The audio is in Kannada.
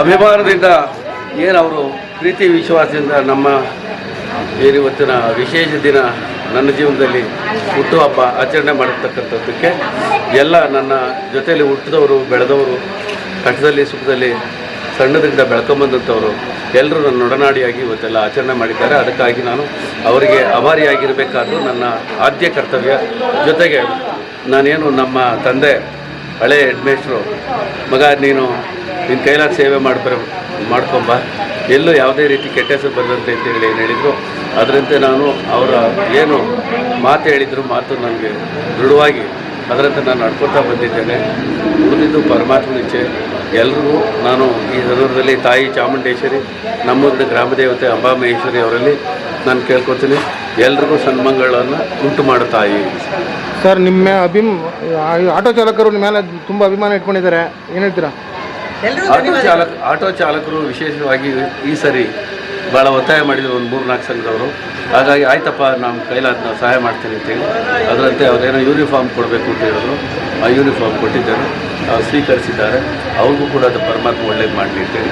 ಅಭಿಮಾನದಿಂದ ಏನು ಅವರು ಪ್ರೀತಿ ವಿಶ್ವಾಸದಿಂದ ನಮ್ಮ ಏನು ಇವತ್ತಿನ ವಿಶೇಷ ದಿನ ನನ್ನ ಜೀವನದಲ್ಲಿ ಹುಟ್ಟುಹಬ್ಬ ಆಚರಣೆ ಮಾಡಿರ್ತಕ್ಕಂಥದ್ದಕ್ಕೆ ಎಲ್ಲ ನನ್ನ ಜೊತೆಯಲ್ಲಿ ಹುಟ್ಟಿದವರು, ಬೆಳೆದವರು, ಕಷ್ಟದಲ್ಲಿ ಸುಖದಲ್ಲಿ ಸಣ್ಣದರಿಂದ ಬೆಳ್ಕೊಂಬಂದಂಥವರು ಎಲ್ಲರೂ ನನ್ನ ನೊಡನಾಡಿಯಾಗಿ ಇವತ್ತೆಲ್ಲ ಆಚರಣೆ ಮಾಡಿದ್ದಾರೆ. ಅದಕ್ಕಾಗಿ ನಾನು ಅವರಿಗೆ ಆಭಾರಿಯಾಗಿರಬೇಕಾದ್ರೂ ನನ್ನ ಆದ್ಯ ಕರ್ತವ್ಯ. ಜೊತೆಗೆ ನಾನೇನು ನಮ್ಮ ತಂದೆ, ಹಳೆ ಹೆಡ್ಮೇಸ್ಟ್ರು ಮಗ ನೀನು ನಿನ್ನ ಕೈಲಾದ ಸೇವೆ ಮಾಡ್ಬರ, ಮಾಡ್ಕೊಂಬ. ಎಲ್ಲೂ ಯಾವುದೇ ರೀತಿ ಕೆಟ್ಟ ಹೆಸರು ಬರದಂತೆ ಅಂತೇಳಿ ಏನು ಹೇಳಿದರು. ಅದರಂತೆ ನಾನು ಅವರ ಏನು ಮಾತು ಹೇಳಿದರು, ಮಾತು ನನಗೆ ದೃಢವಾಗಿ ಅದರಂತೆ ನಾನು ನಡ್ಕೊತಾ ಬಂದಿದ್ದೇನೆ. ಮುಂದಿದ್ದು ಪರಮಾತ್ಮನ ಇಚ್ಛೆ. ಎಲ್ರಿಗೂ ನಾನು ಈ ಸಂದರ್ಭದಲ್ಲಿ ತಾಯಿ ಚಾಮುಂಡೇಶ್ವರಿ, ನಮ್ಮೂರಿನ ಗ್ರಾಮದೇವತೆ ಅಂಬಾಮಹೇಶ್ವರಿ ಅವರಲ್ಲಿ ನಾನು ಕೇಳ್ಕೊತೀನಿ ಎಲ್ರಿಗೂ ಸನ್ಮಂಗಳನ್ನು ಉಂಟು ಮಾಡೋ ತಾಯಿ. ಸರ್, ನಿಮ್ಮ ಅಭಿಮ್ ಆಟೋ ಚಾಲಕರು ನಿಮ್ಮ ಮೇಲೆ ತುಂಬ ಅಭಿಮಾನ ಇಟ್ಕೊಂಡಿದ್ದಾರೆ. ಏನು ಹೇಳ್ತೀರಾ? ಆಟೋ ಚಾಲಕ ಆಟೋ ಚಾಲಕರು ವಿಶೇಷವಾಗಿ ಈ ಸರಿ ಭಾಳ ಒತ್ತಾಯ ಮಾಡಿದರು ಒಂದು ಮೂರು ನಾಲ್ಕು ಸಂಘದವರು. ಹಾಗಾಗಿ ಆಯ್ತಪ್ಪ ನಮ್ಮ ಕೈಲಾದ ನಾವು ಸಹಾಯ ಮಾಡ್ತೀನಿ ಅಂತೇಳಿ ಅದರಂತೆ ಅವರೇನೋ ಯೂನಿಫಾರ್ಮ್ ಕೊಡಬೇಕು ಅಂತ ಹೇಳಿದ್ರು. ಆ ಯೂನಿಫಾರ್ಮ್ ಕೊಟ್ಟಿದ್ದಾರೆ. ಸ್ವೀಕರಿಸಿದ್ದಾರೆ. ಅವ್ರಿಗೂ ಕೂಡ ಅದು ಪರಮಾತ್ಮ ಒಳ್ಳೇದು ಮಾಡಲಿ ಅಂತೇಳಿ